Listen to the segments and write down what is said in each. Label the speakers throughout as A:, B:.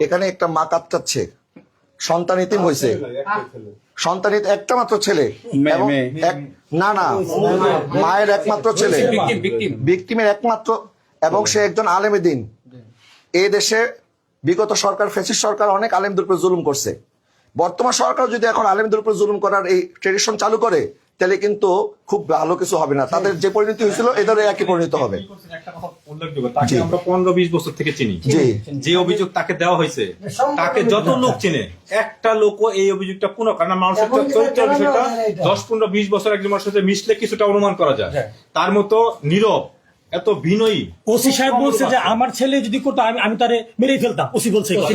A: এখানে একটা মা কাঁদছে সন্তান ইতিম হয়েছে সন্তান একটা মাত্র ছেলে। না না। মায়ের একমাত্র ছেলে। ভিকটিমের একমাত্র। এবং সে একজন আলেমে দিন এই দেশে বিগত সরকার ফেসিস সরকার অনেক আলেমদের উপর জুলুম করছে। বর্তমান সরকার যদি এখন আলেমদের উপর জুলুম করার এই ট্রেডিশন চালু করে তাহলে কিন্তু খুব ভালো কিছু হবে না। তাদের যে পরিণতি হয়েছিল এদের একই পরিণত হবে।
B: একটা কথা উল্লেখযোগ্য তাকে আমরা পনেরো বিশ বছর থেকে চিনি। যে অভিযোগ তাকে দেওয়া হয়েছে তাকে যত লোক চেনে একটা লোকও এই অভিযোগটা পুনঃ কারণ মানুষের
C: এখন
B: চরিত্র বিষয়টা দশ পনেরো বিশ বছর একজন মানুষের সাথে মিশলে কিছুটা অনুমান করা যায়। তার মতো নীরব এত বিনয়ী।
D: ওসি সাহেব বলছে যে আমার ছেলে যদি করতো আমি আমি তারে মেরেই ফেলতাম। ওসি বলছে কথা।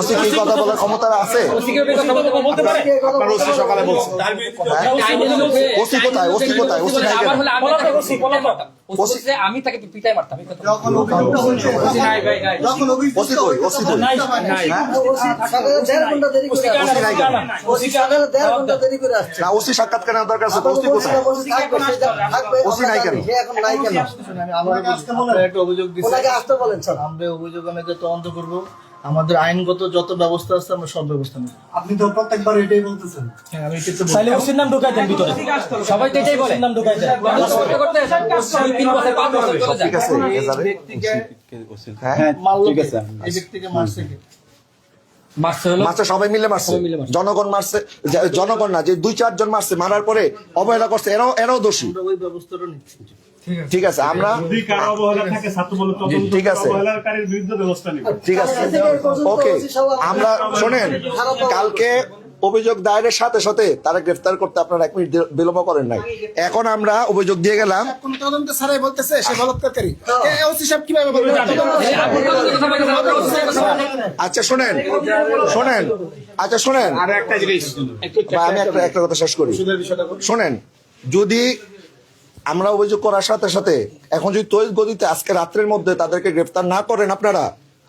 A: ওসি কি কথা বলার ক্ষমতা আছে?
D: বলতে পারে?
B: আপনার ওসি সকালে বলছেন
A: ওসি কোথায়? ওসি কোথায়? ওসি নাই কেন?
D: ওসি।
E: ওসি আমি তাকে পিটাই মারতাম
A: ওসি কই ওসি কই
D: নাই
C: সকালে দেড় ঘণ্টা দেরি করে
D: ওসি
C: আসছে।
A: নাই কেন?
C: ওসি সকালে দেড় ঘণ্টা দেরি করে আসছে
A: না ওসি সাক্ষাৎ কেনার দরকার আছে ওসি নাই কেন?
F: একটা অভিযোগ দিচ্ছি আমরা অভিযোগ আমি এটা তদন্ত করব আমাদের আইনগত যত ব্যবস্থা আছে আমরা সব ব্যবস্থা নেব।
G: আপনি তো প্রত্যেকবার এটাই বলতেছেন।
F: হ্যাঁ আমি এটা তো
D: তাহলে ওসির নাম ঢুকাই দেন ভিতরে।
E: সবাই তো এটাই বলে।
D: ওসির নাম ঢুকাই দেন।
E: করতে করতে তিন বছর পাঁচ বছর চলে
A: ঠিক
E: যায়।
A: আছে এজারে হ্যাঁ?
H: হ্যাঁ ঠিক আছে।
F: এই ব্যক্তিকে মারছে কে?
E: মারছে
A: সবাই মিলে মারছে। জনগণ মারছে জনগণ না যে দুই চারজন মারছে মারার পরে অবহেলা করছে এরাও এরাও দোষী।
F: ওই ব্যবস্থাটা নিচ্ছি।
A: ঠিক আছে। আমরা
G: যদি কারও অবহেলা থাকে ছাত্র বলে তদন্ত
A: ঠিক আছে।
G: অবহেলাকারীর বিরুদ্ধে ব্যবস্থা নেবে।
A: ঠিক আছে। ওকে আমরা শোনেন কালকে অভিযোগ দায়েরের সাথে সাথে তারা গ্রেফতার করতে আপনারা এক মিনিট বিলম্ব করেন নাই। এখন আমরা অভিযোগ দিয়ে গেলাম।
I: বলৎকারী। ওসি কীভাবে বলবে?
A: আচ্ছা শোনেন শোনেন আচ্ছা শোনেন।
B: আর একটা জিনিস।
A: বা আমি একটা একটা কথা শেষ করি। শোনেন যদি আমরা অভিযোগ করার সাথে সাথে এখন যদি তৈরি গতিতে আজকে রাত্রের মধ্যে তাদেরকে গ্রেফতার না করেন আপনারা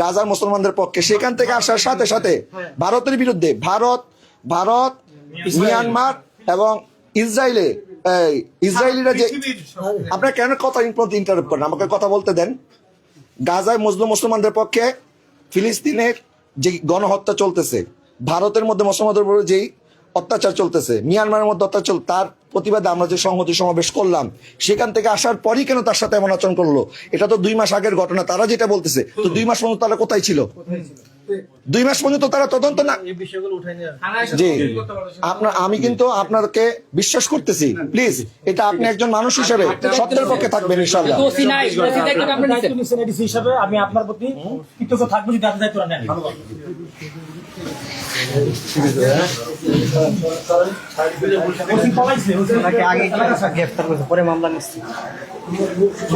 A: গাজার মুসলমানদের পক্ষে। সেখান থেকে আসার সাথে সাথে ভারতের বিরুদ্ধে ভারত ভারত মিয়ানমার এবং ইসরায়েলে ইসরায়েলিরা যে আপনার কেন কথা ইন্টারাপ্ট করেন? আমাকে কথা বলতে দেন। গাজায় মুসলিম মুসলমানদের পক্ষে ফিলিস্তিনের যে গণহত্যা চলতেছে ভারতের মধ্যে মুসলমানদের উপর যেই অত্যাচার চলতেছে। মিয়ানমারের মধ্যে অত্যাচার তার প্রতিবাদে আমরা যে সংহতি সমাবেশ করলাম সেখান থেকে আসার পরই কেন তার সাথে এমন আচরণ করল? এটা তো দুই মাস আগের ঘটনা তারা যেটা বলতেছে তো দুই মাস পর্যন্ত তারা কোথায় ছিল? দুই মাস পর্যন্ত তারা তদন্ত না। জি। আপনার আমি কিন্তু আপনাকে বিশ্বাস করতেছি প্লিজ এটা আপনি একজন মানুষ হিসেবে সত্যের পক্ষে থাকবেন
D: নিচ্ছেন আমি আপনার প্রতি কৃতজ্ঞ থাকব যদি আপনি দায়িত্ব নেন। ওসি পলাইছে, ওসি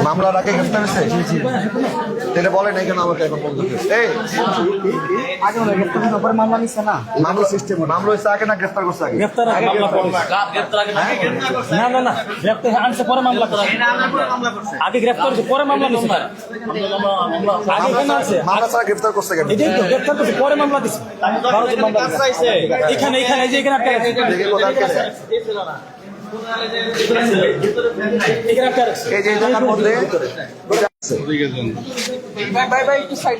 A: মামলার আগে গ্রেফতার হয়েছে? তাহলে বলেন এই কেন আমাকে এখন বলতে এই! মামলা সিস্টেম মামলা হয়েছে আগে না গ্রেফতার করছে আগে?
D: গ্রেফতার আগে। মামলা করবে। না না না গ্রেফতার আনছে পরে মামলা করে আগে গ্রেফতার হয়েছে পরে মামলা দিছে আগে কেন আছে?
A: মামলা ছাড়া গ্রেফতার করছে কেন?
D: এটাই তো গ্রেফতার করছে পরে মামলা দিছে ভারতের এখানে এখানে এই যে এখানে আটকে আছে।
A: দেখি কোথায়
D: আটকে আছে।
A: এই যে এই জায়গার মধ্যে।
E: ভাই ভাই ভাই একটু সাইড